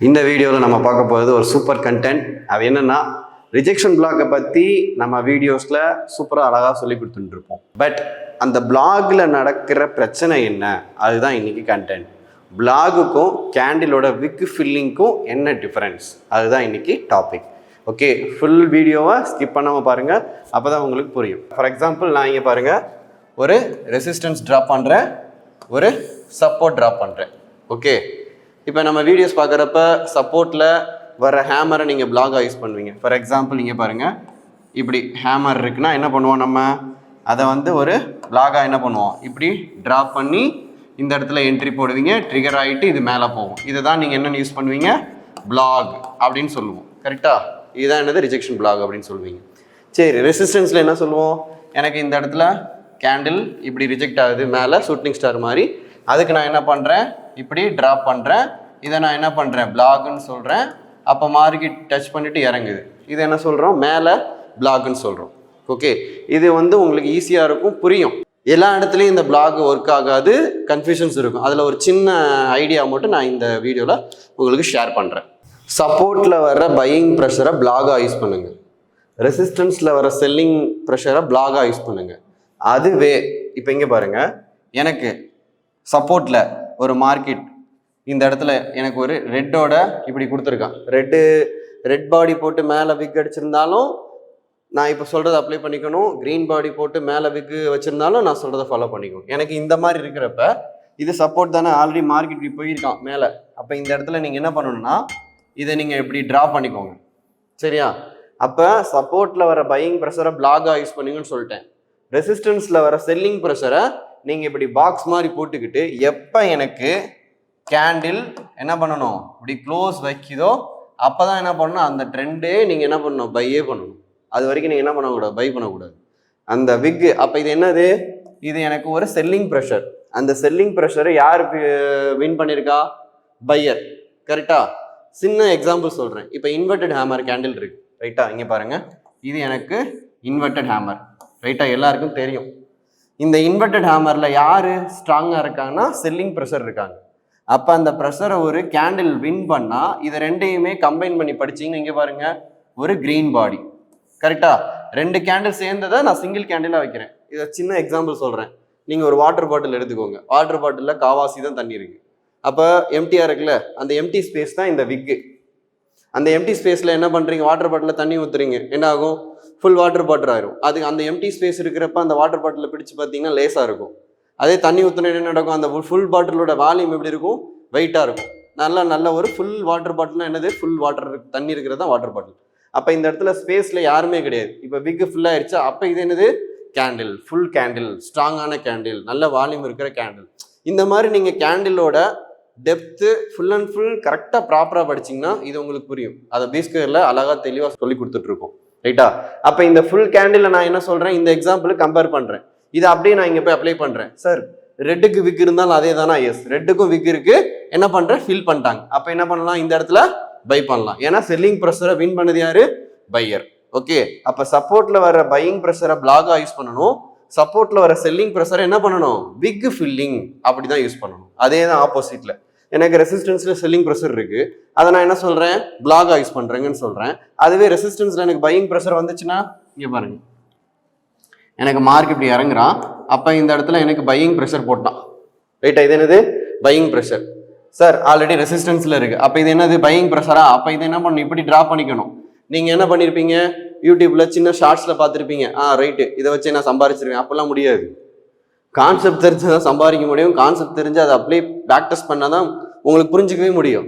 இந்த வீடியோவில் நம்ம பார்க்க போகிறது ஒரு சூப்பர் கண்டென்ட் அது என்னன்னா ரிஜெக்ஷன் பிளாக்கை பற்றி நம்ம வீடியோஸில் சூப்பராக அழகாக சொல்லி கொடுத்துட்டுருப்போம். பட் அந்த பிளாகில் நடக்கிற பிரச்சனை என்ன? அதுதான் இன்றைக்கி கண்டென்ட் பிளாகுக்கும் கேண்டிலோட விக் ஃபில்லிங்க்கும் என்ன டிஃப்ரென்ஸ் அதுதான் இன்றைக்கி டாபிக் ஓகே ஃபுல் வீடியோவை ஸ்கிப் பண்ணாமல் பாருங்கள் அப்போ தான் உங்களுக்கு புரியும். ஃபார் எக்ஸாம்பிள் நான் இங்கே பாருங்கள் ஒரு ரெசிஸ்டன்ஸ் ட்ராப் பண்ணுறேன் ஒரு சப்போர்ட் ட்ராப் பண்ணுறேன் ஓகே இப்போ நம்ம வீடியோஸ் பார்க்குறப்ப சப்போர்ட்டில் வர ஹேமரை நீங்கள் பிளாகாக யூஸ் பண்ணுவீங்க. ஃபார் எக்ஸாம்பிள் நீங்கள் பாருங்கள் இப்படி ஹேமர் இருக்குன்னா என்ன பண்ணுவோம் நம்ம? அதை வந்து ஒரு பிளாகாக என்ன பண்ணுவோம்? இப்படி ட்ராப் பண்ணி இந்த இடத்துல என்ட்ரி போடுவீங்க. ட்ரிகர் ஆகிட்டு இது மேலே போகும். இதை தான் நீங்கள் என்னென்னு யூஸ் பண்ணுவீங்க? பிளாக் அப்படின்னு சொல்லுவோம். கரெக்டாக இதுதான் என்னது? ரிஜெக்ஷன் பிளாக் அப்படின்னு சொல்லுவீங்க. சரி ரெசிஸ்டன்ஸில் என்ன சொல்லுவோம்? எனக்கு இந்த இடத்துல கேண்டில் இப்படி ரிஜெக்ட் ஆகுது. மேலே ஷூட்டிங் ஸ்டார் மாதிரி. அதுக்கு நான் என்ன பண்ணுறேன் இப்படி ட்ராப் பண்ணுறேன் இதை நான் என்ன பண்ணுறேன் பிளாக்னு சொல்கிறேன் அப்போ மார்க்கெட் டச் பண்ணிவிட்டு இறங்குது. இது என்ன சொல்கிறோம் மேலே பிளாக்னு சொல்கிறோம் ஓகே இது வந்து உங்களுக்கு ஈஸியாக இருக்கும். புரியும். எல்லா இடத்துலையும் இந்த பிளாக் ஒர்க் ஆகாது. கன்ஃபியூஷன்ஸ் இருக்கும். அதில் ஒரு சின்ன ஐடியா மட்டும் நான் இந்த வீடியோவில் உங்களுக்கு ஷேர் பண்ணுறேன் சப்போர்ட்டில் வர பையிங் ப்ரெஷரை பிளாகாக யூஸ் பண்ணுங்கள் ரெசிஸ்டன்ஸில் வர செல்லிங் ப்ரெஷரை பிளாகாக யூஸ் பண்ணுங்கள் அதுவே இப்போ இங்கே பாருங்கள் எனக்கு சப்போர்ட்டில் ஒரு மார்க்கெட் இந்த இடத்துல எனக்கு ஒரு ரெட்டோட இப்படி கொடுத்துருக்கான். ரெட்டு ரெட் பாடி போட்டு மேலே விக் அடிச்சிருந்தாலும் நான் இப்போ சொல்கிறத அப்ளை பண்ணிக்கணும். க்ரீன் பாடி போட்டு மேலே விக்கு வச்சுருந்தாலும் நான் சொல்கிறத ஃபாலோ பண்ணிக்கணும். எனக்கு இந்த மாதிரி இருக்கிறப்ப இது சப்போர்ட் தானே? ஆல்ரெடி மார்க்கெட் இப்படி போயிருக்கான் மேலே. அப்போ இந்த இடத்துல நீங்கள் என்ன பண்ணணும்னா இதை நீங்கள் இப்படி ட்ரா பண்ணிக்கோங்க. சரியா? அப்போ சப்போர்ட்டில் வர பையிங் ப்ரெஷரை பிளாகாக யூஸ் பண்ணுங்கன்னு சொல்லிட்டேன். ரெசிஸ்டன்ஸில் வர செல்லிங் ப்ரெஷரை நீங்கள் இப்படி பாக்ஸ் மாதிரி போட்டுக்கிட்டு எப்போ எனக்கு கேண்டில் என்ன பண்ணணும்? இப்படி க்ளோஸ் வைக்குதோ அப்போ தான் என்ன பண்ணணும்? அந்த ட்ரெண்டே நீங்கள் என்ன பண்ணணும்? பையே பண்ணணும். அது வரைக்கும் நீங்கள் என்ன பண்ணக்கூடாது? பை பண்ணக்கூடாது. அந்த விக்கு அப்போ இது என்னது? இது எனக்கு ஒரு செல்லிங் ப்ரெஷர் அந்த செல்லிங் ப்ரெஷரை யார் வின் பண்ணியிருக்கா பையர் கரெக்டா சின்ன எக்ஸாம்பிள் சொல்கிறேன் இப்போ இன்வெர்டட் ஹேமர் கேண்டில் இருக்கு. ரைட்டா இங்கே பாருங்கள் இது எனக்கு இன்வெர்டட் ஹேமர் ரைட்டா எல்லாருக்கும் தெரியும். இந்த இன்வெர்டட் ஹேமரில் யார் ஸ்ட்ராங்காக இருக்காங்கன்னா செல்லிங் ப்ரெஷர் இருக்காங்க. அப்போ அந்த ப்ரெஷரை ஒரு கேண்டில் வின் பண்ணால் இதை ரெண்டையுமே கம்பைன் பண்ணி படிச்சீங்கன்னா இங்கே பாருங்க ஒரு க்ரீன் பாடி கரெக்டாக ரெண்டு கேண்டில் சேர்ந்ததை நான் சிங்கிள் கேண்டிலாக வைக்கிறேன். இதை சின்ன எக்ஸாம்பிள் சொல்கிறேன் நீங்கள் ஒரு வாட்டர் பாட்டில் எடுத்துக்கோங்க. வாட்டர் பாட்டிலில் காவாசி தான் தண்ணி இருக்குது அப்போ எம்டியாக இருக்குல்ல அந்த எம்டி ஸ்பேஸ் தான் இந்த விக்கு அந்த எம்டி ஸ்பேஸில் என்ன பண்ணுறீங்க வாட்டர் பாட்டிலில் தண்ணி ஊற்றுறீங்க என்ன ஆகும்? ஃபுல் வாட்டர் பாட்டில் ஆயிரும். அது அந்த எம்டி ஸ்பேஸ் இருக்கிறப்ப அந்த வாட்டர் பாட்டிலில் பிடிச்சு பார்த்தீங்கன்னா லேசாக இருக்கும். அதே தண்ணி ஊற்றின என்ன நடக்கும்? அந்த ஃபுல் பாட்டிலோட வால்யூம் எப்படி இருக்கும்? வெயிட்டாக இருக்கும். நல்லா நல்ல ஒரு ஃபுல் வாட்டர் பாட்டில்னா என்னது? ஃபுல் வாட்டர் தண்ணி இருக்கிறது தான் வாட்டர் பாட்டில் அப்போ இந்த இடத்துல ஸ்பேஸில் யாருமே கிடையாது. இப்போ விக்கு ஃபுல்லாக ஆயிடுச்சா அப்போ இது என்னது? கேண்டில் ஃபுல் கேண்டில் ஸ்ட்ராங்கான கேண்டில் நல்ல வால்யூம் இருக்கிற கேண்டில் இந்த மாதிரி நீங்கள் கேண்டிலோட டெப்த்து ஃபுல் அண்ட் ஃபுல் கரெக்டாக ப்ராப்பராக படிச்சிங்கன்னா இது உங்களுக்கு புரியும். அதை பீஸ்கரில் அழகாக தெளிவாக சொல்லி கொடுத்துட்ருக்கோம் ரைட்டா? அப்போ இந்த ஃபுல் கேண்டில் நான் என்ன சொல்கிறேன் இந்த எக்ஸாம்பிளுக்கு கம்பேர் பண்ணுறேன் இதை அப்படியே நான் இங்கே போய் அப்ளை பண்ணுறேன் சார் ரெட்டுக்கு விக் இருந்தாலும் அதே தானா? எஸ் ரெட்டுக்கும் விக் இருக்கு. என்ன பண்ணுறேன் ஃபில் பண்ணிட்டாங்க. அப்போ என்ன பண்ணலாம்? இந்த இடத்துல பை பண்ணலாம். ஏன்னா செல்லிங் ப்ரெஷரை வின் பண்ணது யாரு? பையர் ஓகே அப்போ சப்போர்ட்டில் வர பையிங் ப்ரெஷரை பிளாகாக யூஸ் பண்ணணும். சப்போர்ட்டில் வர செல்லிங் ப்ரெஷரை என்ன பண்ணணும்? விக் ஃபில்லிங் அப்படி தான் யூஸ் பண்ணணும். அதே தான் ஆப்போசிட்டில் எனக்கு ரெசிஸ்டன்ஸில் செல்லிங் ப்ரெஷர் இருக்குது அதை நான் என்ன சொல்கிறேன் பிளாகாக யூஸ் பண்ணுறேங்கன்னு சொல்கிறேன் அதுவே ரெசிஸ்டன்ஸில் எனக்கு பையிங் ப்ரெஷர் வந்துச்சுன்னா இங்கே பாருங்கள் எனக்கு மார்க் இப்படி இறங்குறான். அப்போ இந்த இடத்துல எனக்கு பையிங் ப்ரெஷர் போட்டான். ரைட்டா இது என்னது? பையிங் ப்ரெஷர் சார் ஆல்ரெடி ரெசிஸ்டன்ஸில் இருக்குது அப்போ இது என்னது? பையிங் ப்ரெஷரா அப்போ இது என்ன பண்ணணும்? இப்படி ட்ரா பண்ணிக்கணும். நீங்கள் என்ன பண்ணியிருப்பீங்க யூடியூப்பில் சின்ன ஷார்ட்ஸில் பார்த்துருப்பீங்க. ஆ ரைட்டு இதை வச்சு நான் சம்பாரிச்சிருவேன். அப்போல்லாம் முடியாது. கான்செப்ட் தெரிஞ்சு தான் சம்பாதிக்க முடியும். கான்செப்ட் தெரிஞ்சு அதை அப்ளை ப்ராக்டிஸ் பண்ணால் தான் உங்களுக்கு புரிஞ்சுக்கவே முடியும்.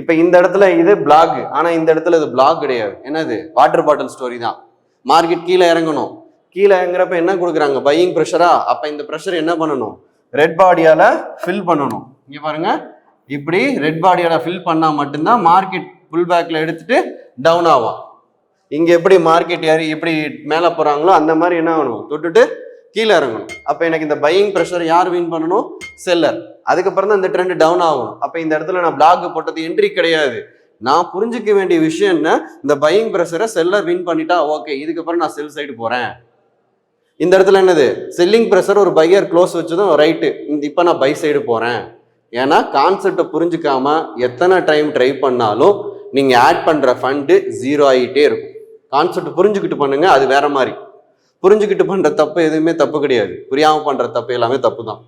இப்போ இந்த இடத்துல இது பிளாக் ஆனால் இந்த இடத்துல இது பிளாக் கிடையாது. என்னது? வாட்டர் பாட்டில் ஸ்டோரி தான். மார்க்கெட் கீழே இறங்கணும். கீழே இறங்குறப்ப என்ன கொடுக்குறாங்க? பையிங் ப்ரெஷரா அப்போ இந்த ப்ரெஷர் என்ன பண்ணணும்? ரெட் பாடியால் ஃபில் பண்ணணும். இங்கே பாருங்க. இப்படி ரெட் பாடியால் ஃபில் பண்ணால் மட்டும்தான் மார்க்கெட் புல் பேக்கில் எடுத்துட்டு டவுன் ஆகும். இங்கே எப்படி மார்க்கெட் ஏறி எப்படி மேலே போகிறாங்களோ அந்த மாதிரி என்ன ஆகணும்? தொட்டுட்டு கீழே இறங்கணும். அப்போ எனக்கு இந்த பையிங் ப்ரெஷர் யார் வின் பண்ணணும்? செல்லர் அதுக்கப்புறம் தான் இந்த ட்ரெண்ட் டவுன் ஆகணும். அப்போ இந்த இடத்துல நான் பிளாக் போட்டது என்ட்ரி கிடையாது. நான் புரிஞ்சிக்க வேண்டிய விஷயம் என்ன? இந்த பையிங் ப்ரெஷரை செல்லர் வின் பண்ணிட்டா ஓகே இதுக்கப்புறம் நான் செல் சைடு போகிறேன் இந்த இடத்துல என்னது? செல்லிங் ப்ரெஷர் ஒரு பையர் க்ளோஸ் வச்சதும் ரைட்டு இந்த இப்போ நான் பை சைடு போகிறேன் ஏன்னா கான்செப்டை புரிஞ்சுக்காம எத்தனை டைம் ட்ரை பண்ணாலும் நீங்கள் ஆட் பண்ணுற ஃபண்டு ஜீரோ ஆகிட்டே இருக்கும். கான்செப்ட் புரிஞ்சுக்கிட்டு பண்ணுங்க அது வேற மாதிரி. புரிஞ்சுக்கிட்டு பண்ணுற தப்பு எதுவுமே தப்பு கிடையாது. புரியாமல் பண்ணுற தப்பு எல்லாமே தப்பு தான்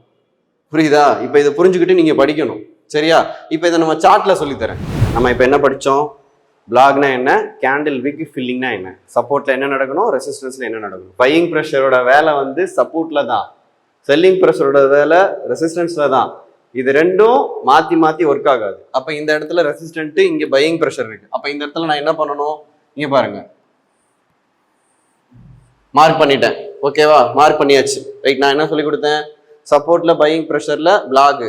புரியுதா? இப்போ இதை புரிஞ்சுக்கிட்டு நீங்கள் படிக்கணும். சரியா? இப்போ இதை நம்ம சார்ட்டில் சொல்லித்தரேன் நம்ம இப்போ என்ன படித்தோம் பிளாக்னா என்ன? கேண்டில் விக் ஃபில்லிங்னா என்ன? சப்போர்ட்டில் என்ன நடக்கணும்? ரெசிஸ்டன்ஸில் என்ன நடக்கணும்? பையிங் ப்ரெஷரோட வேலை வந்து சப்போர்ட்டில் தான். செல்லிங் ப்ரெஷரோட வேலை ரெசிஸ்டன்ஸில் தான். இது ரெண்டும் மாற்றி மாற்றி ஒர்க் ஆகாது. அப்போ இந்த இடத்துல ரெசிஸ்டன்ட்டு இங்கே பையிங் ப்ரெஷர் இருக்குது அப்போ இந்த இடத்துல நான் என்ன பண்ணணும்? இங்கே பாருங்கள் மார்க் பண்ணிட்டேன். ஓகேவா மார்க் பண்ணியாச்சு. ரைட் நான் என்ன சொல்லி கொடுத்தேன்? சப்போர்ட்டில் பையிங் ப்ரெஷரில் பிளாகு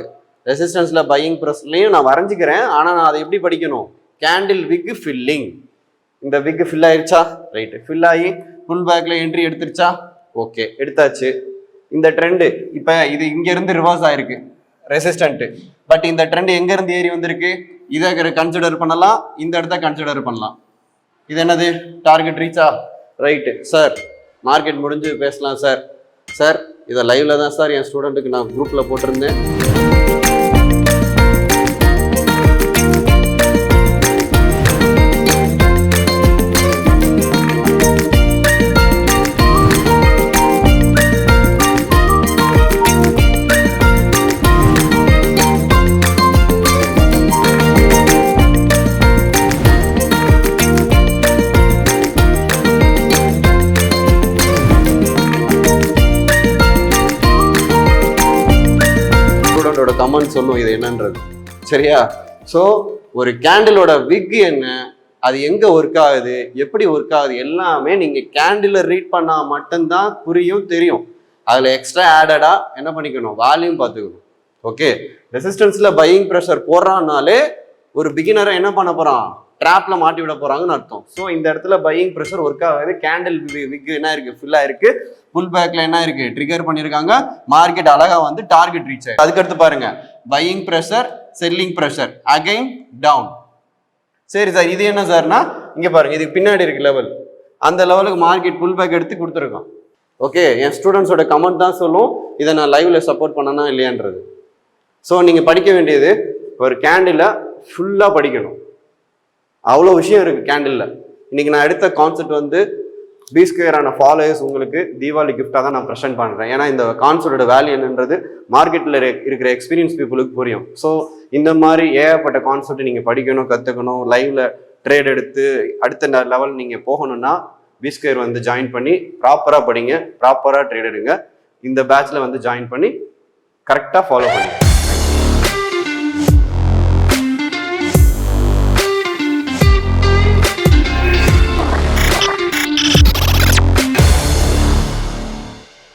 ரெசிஸ்டன்ஸில் பையிங் ப்ரெஷர்லையும் நான் வரைஞ்சிக்கிறேன். ஆனால் நான் அதை எப்படி படிக்கணும்? கேண்டில் விக் ஃபில்லிங் இந்த விக் ஃபில் ஆயிருச்சா? ரைட்டு ஃபில் ஆகி ஃபுல் பேக்கில் என்ட்ரி எடுத்துருச்சா? ஓகே எடுத்தாச்சு. இந்த ட்ரெண்டு இப்போ இது இங்கேருந்து ரிவர்ஸ் ஆயிருக்கு. ரெசிஸ்டன்ட்டு பட் இந்த ட்ரெண்ட் எங்கேருந்து ஏறி வந்திருக்கு? இதை கன்சிடர் பண்ணலாம். இந்த இடத்த கன்சிடர் பண்ணலாம். இது என்னது? டார்கெட் ரீச்சா ரைட்டு சார் மார்க்கெட் முடிஞ்சு பேசலாம் சார் சார் இதை லைவ்ல தான் சார் என் ஸ்டூடெண்ட்டுக்கு நான் குரூப்பில் போட்டிருந்தேன். கமெண்ட் சொல்லும் இது என்னன்றது. சரியா? ஸோ ஒரு கேண்டிலோட விக் என்ன? அது எங்க ஒர்க் ஆகுது? எப்படி ஒர்க் ஆகுது? எல்லாமே நீங்க கேண்டில ரீட் பண்ணா மட்டும்தான் புரியும் தெரியும். அதுல எக்ஸ்ட்ரா ஆடடா என்ன பண்ணிக்கணும்? வால்யூம் பார்த்துக்கணும். ஓகே ரெசிஸ்டன்ஸ்ல பையிங் ப்ரெஷர் போடுறான்னாலே ஒரு பிகினரை என்ன பண்ண போறான்? ட்ராப்ல மாட்டி விட போறாங்கன்னு அர்த்தம். ஸோ இந்த இடத்துல பையிங் ப்ரெஷர் ஒர்க் ஆகுது. கேண்டில் விக் என்ன இருக்கு? ஃபுல்லா இருக்கு. புல் பேக்ல என்ன இருக்கு? ட்ரிகர் பண்ணியிருக்காங்க மார்க்கெட் அழகா வந்து டார்கெட் ரீச் ஆயிருக்கு. அதுக்கடுத்து பாருங்க. Buying pressure selling pressure again down சரி சார் இது என்ன சார்னா இங்க பாருங்க. இதுக்கு பின்னாடி இருக்கு லெவல் அந்த லெவலுக்கு மார்க்கெட் புல் பேக் எடுத்து கொடுத்துருக்கோம். ஓகே என் ஸ்டூடெண்ட்ஸோட கமெண்ட் தான் சொல்லும். இதை நான் லைவ்ல சப்போர்ட் பண்ணனா இல்லையான்றது. ஸோ நீங்க படிக்க வேண்டியது ஒரு கேண்டில ஃபுல்லா படிக்கணும். அவ்வளோ விஷயம் இருக்குது கேண்டிலில் இன்றைக்கி நான் எடுத்த கான்செப்ட் வந்து பி ஸ்கொயரான ஃபாலோயர்ஸ் உங்களுக்கு தீபாவளி கிஃப்டாக தான் நான் ப்ரெசென்ட் பண்ணுறேன் ஏன்னா இந்த கான்செப்டோட வேல்யூ என்னன்றது மார்க்கெட்டில் இருக்கிற எக்ஸ்பீரியன்ஸ் பீப்புளுக்கு புரியும். ஸோ இந்த மாதிரி ஏகப்பட்ட கான்செப்ட் நீங்கள் படிக்கணும் கற்றுக்கணும் லைவில் ட்ரேட் எடுத்து அடுத்த லெவல் நீங்கள் போகணும்னா பி ஸ்கொயர் வந்து ஜாயின் பண்ணி ப்ராப்பராக படிங்க ப்ராப்பராக ட்ரேட் எடுங்க. இந்த பேட்சில் வந்து ஜாயின் பண்ணி கரெக்டாக ஃபாலோ பண்ணுங்க.